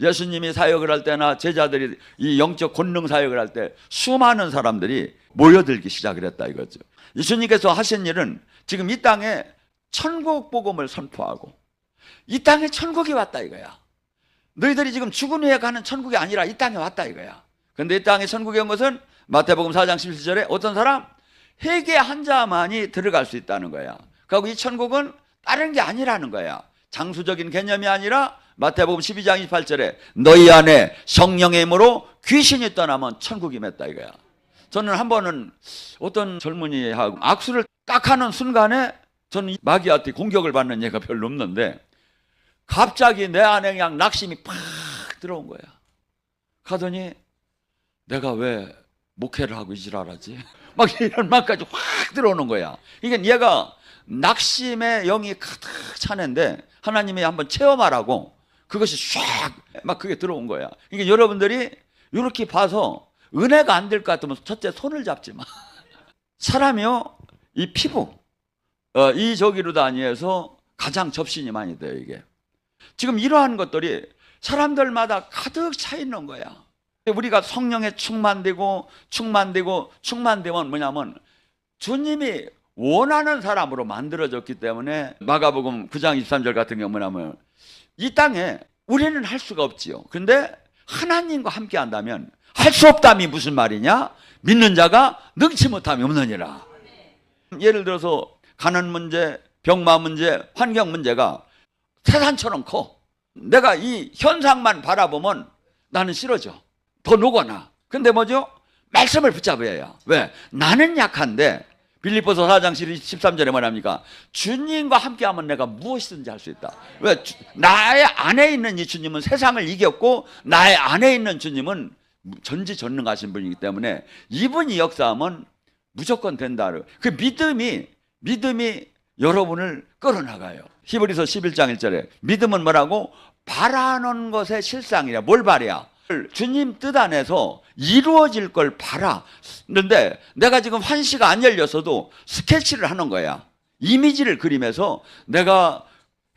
예수님이 사역을 할 때나 제자들이 이 영적 권능 사역을 할 때 수많은 사람들이 모여들기 시작을 했다 이거죠. 예수님께서 하신 일은 지금 이 땅에 천국 복음을 선포하고 이 땅에 천국이 왔다 이거야. 너희들이 지금 죽은 후에 가는 천국이 아니라 이 땅에 왔다 이거야. 근데 이 땅에 천국에 온 것은 마태복음 4장 17절에 어떤 사람 회개 한 자만이 들어갈 수 있다는 거야. 그리고 이 천국은 다른 게 아니라는 거야. 장수적인 개념이 아니라 마태복음 12장 28절에 너희 안에 성령의 힘으로 귀신이 떠나면 천국이 맺다 이거야. 저는 한 번은 어떤 젊은이하고 악수를 딱 하는 순간에 저는 마귀한테 공격을 받는 예가 별로 없는데 갑자기 내 안에 그냥 낙심이 팍 들어온 거야. 가더니 내가 왜 목회를 하고 이 지랄하지? 막 이런 말까지 확 들어오는 거야. 이게 얘가 낙심의 영이 가득 차는데 하나님이 한번 체험하라고 그것이 쫙막 그게 들어온 거야. 이게 여러분들이 이렇게 봐서 은혜가 안 될 것 같으면 첫째 손을 잡지 마. 사람이요 이 피부 어, 이 저기로 다니해서 가장 접신이 많이 돼요 이게. 지금 이러한 것들이 사람들마다 가득 차 있는 거야. 우리가 성령에 충만되고 충만되고 충만되면 뭐냐면 주님이 원하는 사람으로 만들어졌기 때문에 마가복음 9장 23절 같은 경우 뭐냐면 이 땅에 우리는 할 수가 없지요. 근데 하나님과 함께 한다면 할 수 없담이 무슨 말이냐? 믿는 자가 능치 못함이 없느니라. 예를 들어서 가난 문제, 병마 문제, 환경 문제가 태산처럼 커. 내가 이 현상만 바라보면 나는 싫어져. 더 녹아나. 근데 뭐죠? 말씀을 붙잡아야 해요. 왜? 나는 약한데 빌립보서 4장 13절에 뭐랍니까? 주님과 함께하면 내가 무엇이든지 할 수 있다. 왜? 주- 나의 안에 있는 이 주님은 세상을 이겼고 나의 안에 있는 주님은 전지전능하신 분이기 때문에 이분이 역사하면 무조건 된다. 그 믿음이 믿음이 여러분을 끌어나가요. 히브리서 11장 1절에 믿음은 뭐라고? 바라는 것의 실상이야. 뭘 바래야? 주님 뜻 안에서 이루어질 걸 바라. 그런데 내가 지금 환시가 안 열렸어도 스케치를 하는 거야. 이미지를 그리면서 내가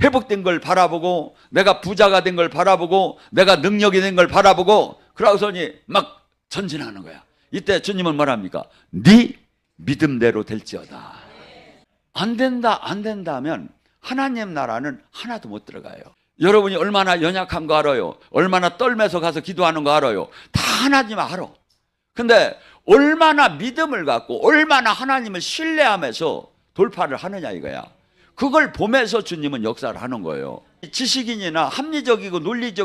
회복된 걸 바라보고 내가 부자가 된 걸 바라보고 내가 능력이 된 걸 바라보고 그러고서니 막 전진하는 거야. 이때 주님은 뭐랍니까? 네 믿음대로 될지어다. 안 된다, 안 된다면 하나님 나라는 하나도 못 들어가요. 여러분이 얼마나 연약한 거 알아요? 얼마나 떨면서 가서 기도하는 거 알아요? 다 하나님 알아. 근데 얼마나 믿음을 갖고 얼마나 하나님을 신뢰하면서 돌파를 하느냐 이거야. 그걸 보면서 주님은 역사를 하는 거예요. 지식인이나 합리적이고 논리적이고